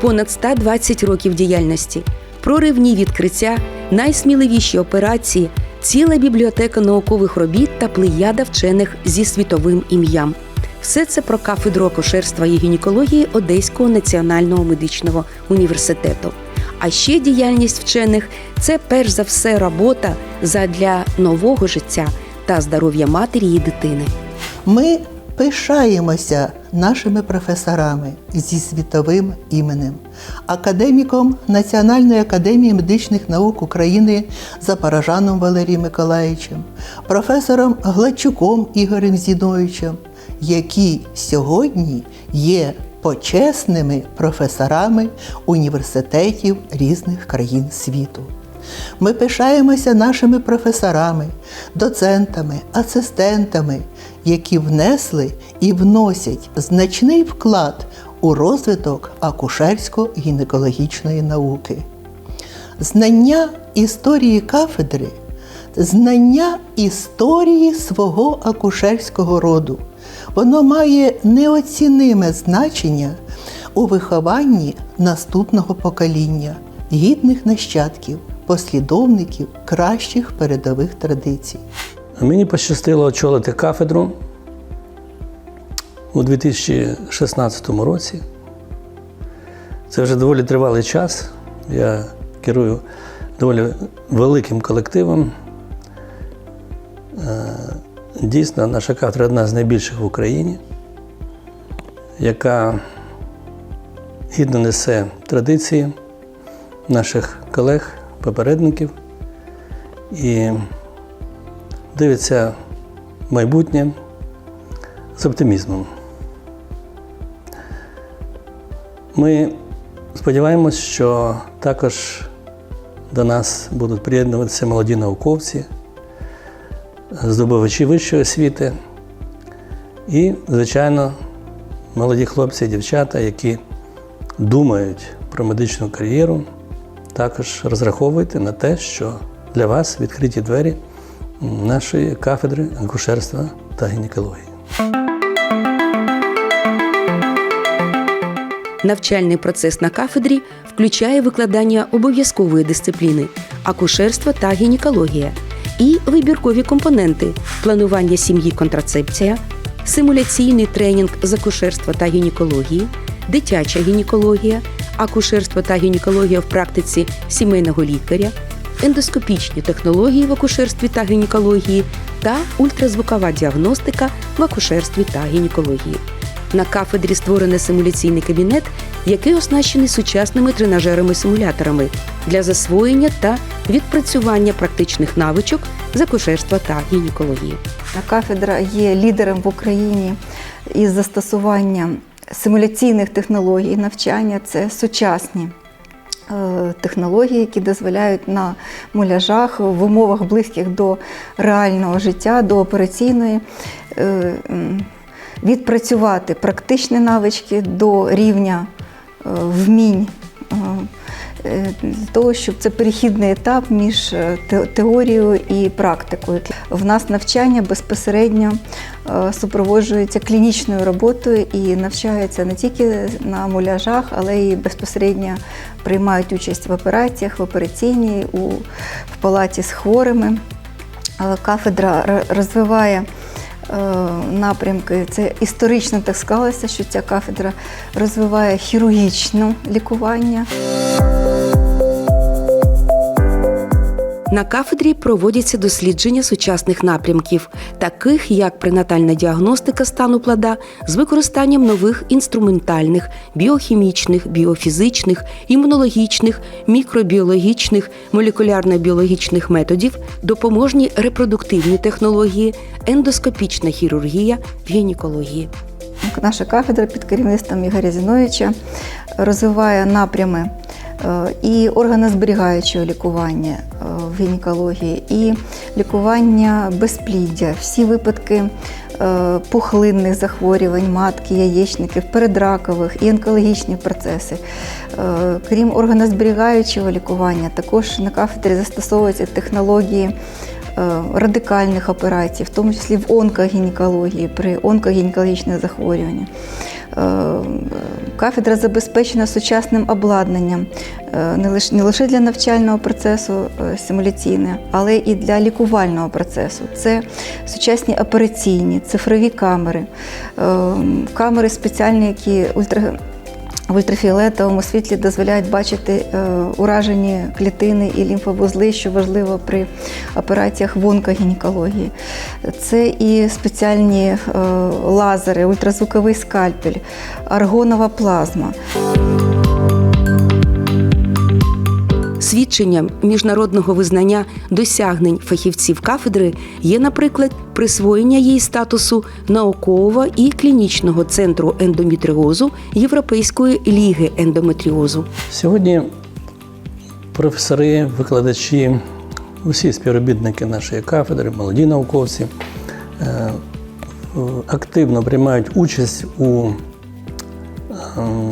понад 120 років діяльності, проривні відкриття, найсміливіші операції, ціла бібліотека наукових робіт та плеяда вчених зі світовим ім'ям. Все це про кафедру акушерства і гінекології Одеського національного медичного університету. А ще діяльність вчених це перш за все робота задля нового життя та здоров'я матері і дитини. Ми пишаємося нашими професорами зі світовим іменем, академіком Національної академії медичних наук України Запорожаном Валерієм Миколаївичем, професором Гладчуком Ігорем Зіновичем, які сьогодні є почесними професорами університетів різних країн світу. Ми пишаємося нашими професорами, доцентами, асистентами, які внесли і вносять значний вклад у розвиток акушерсько-гінекологічної науки. Знання історії кафедри, знання історії свого акушерського роду. Воно має неоціниме значення у вихованні наступного покоління, гідних нащадків, послідовників кращих передових традицій. Мені пощастило очолити кафедру у 2016 році. Це вже доволі тривалий час. Я керую доволі великим колективом. Е, Дійсно, наша кафедра одна з найбільших в Україні, яка гідно несе традиції наших колег, попередників і дивиться майбутнє з оптимізмом. Ми сподіваємось, що також до нас будуть приєднуватися молоді науковці, здобувачі вищої освіти і, звичайно, молоді хлопці і дівчата, які думають про медичну кар'єру, також розраховуйте на те, що для вас відкриті двері нашої кафедри акушерства та гінекології. Навчальний процес на кафедрі включає викладання обов'язкової дисципліни акушерство та гінекологія і вибіркові компоненти планування сім'ї контрацепція, симуляційний тренінг з акушерства та гінекології, дитяча гінекологія, акушерство та гінекологія в практиці сімейного лікаря, ендоскопічні технології в акушерстві та гінекології та ультразвукова діагностика в акушерстві та гінекології. На кафедрі створений симуляційний кабінет, який оснащений сучасними тренажерами-симуляторами для засвоєння та відпрацювання практичних навичок з акушерства та гінекології. Кафедра є лідером в Україні із застосування симуляційних технологій навчання. Це сучасні е, технології, які дозволяють на муляжах в умовах близьких до реального життя, до операційної. е, Відпрацювати практичні навички до рівня е, вмінь для того, щоб це перехідний етап між е, теорією і практикою. В нас навчання безпосередньо е, супроводжується клінічною роботою і навчаються не тільки на муляжах, але й безпосередньо приймають участь в операціях, в операційній, у, в палаті з хворими. Е, Кафедра розвиває е, напрямки. Це історично так склалося, що ця кафедра розвиває хірургічне лікування. На кафедрі проводяться дослідження сучасних напрямків, таких як пренатальна діагностика стану плода з використанням нових інструментальних, біохімічних, біофізичних, імунологічних, мікробіологічних, молекулярно-біологічних методів, допоможні репродуктивні технології, ендоскопічна хірургія гінекології. Наша кафедра під керівництвом Ігоря Зіновича розвиває напрями і органозберігаючого лікування е, в гінекології, і лікування безпліддя, всі випадки е, пухлинних захворювань, матки, яєчників, передракових і онкологічні процеси. Е, Крім органозберігаючого лікування, також на кафедрі застосовуються технології е, радикальних операцій, в тому числі в онкогінекології, при онкогінекологічних захворюваннях. Е, Кафедра забезпечена сучасним обладнанням е, не лише, для навчального процесу е, симуляційне, але і для лікувального процесу. Це сучасні операційні, цифрові камери, камери спеціальні, які ультра, в ультрафіолетовому світлі дозволяють бачити е, уражені клітини і лімфовузли, що важливо при операціях в онкогінекології. Це і спеціальні е, лазери, ультразвуковий скальпель, аргонова плазма. Свідченням міжнародного визнання досягнень фахівців кафедри є, наприклад, присвоєння їй статусу наукового і клінічного центру ендометріозу Європейської ліги ендометріозу. Сьогодні професори, викладачі, усі співробітники нашої кафедри, молоді науковці е, активно приймають участь у е,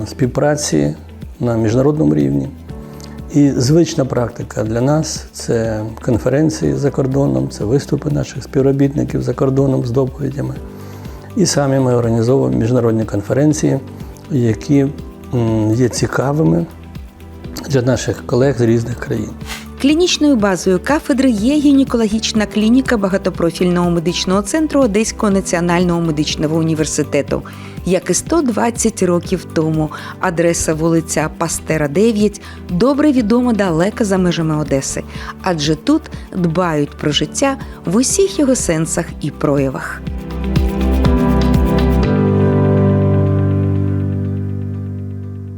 співпраці на міжнародному рівні. І звична практика для нас це конференції за кордоном, це виступи наших співробітників за кордоном з доповідями. І самі ми організовуємо міжнародні конференції, які є цікавими для наших колег з різних країн. Клінічною базою кафедри є гінекологічна клініка багатопрофільного медичного центру Одеського національного медичного університету, як і 120 років тому. Адреса вулиця Пастера 9 добре відома далеко за межами Одеси, адже тут дбають про життя в усіх його сенсах і проявах.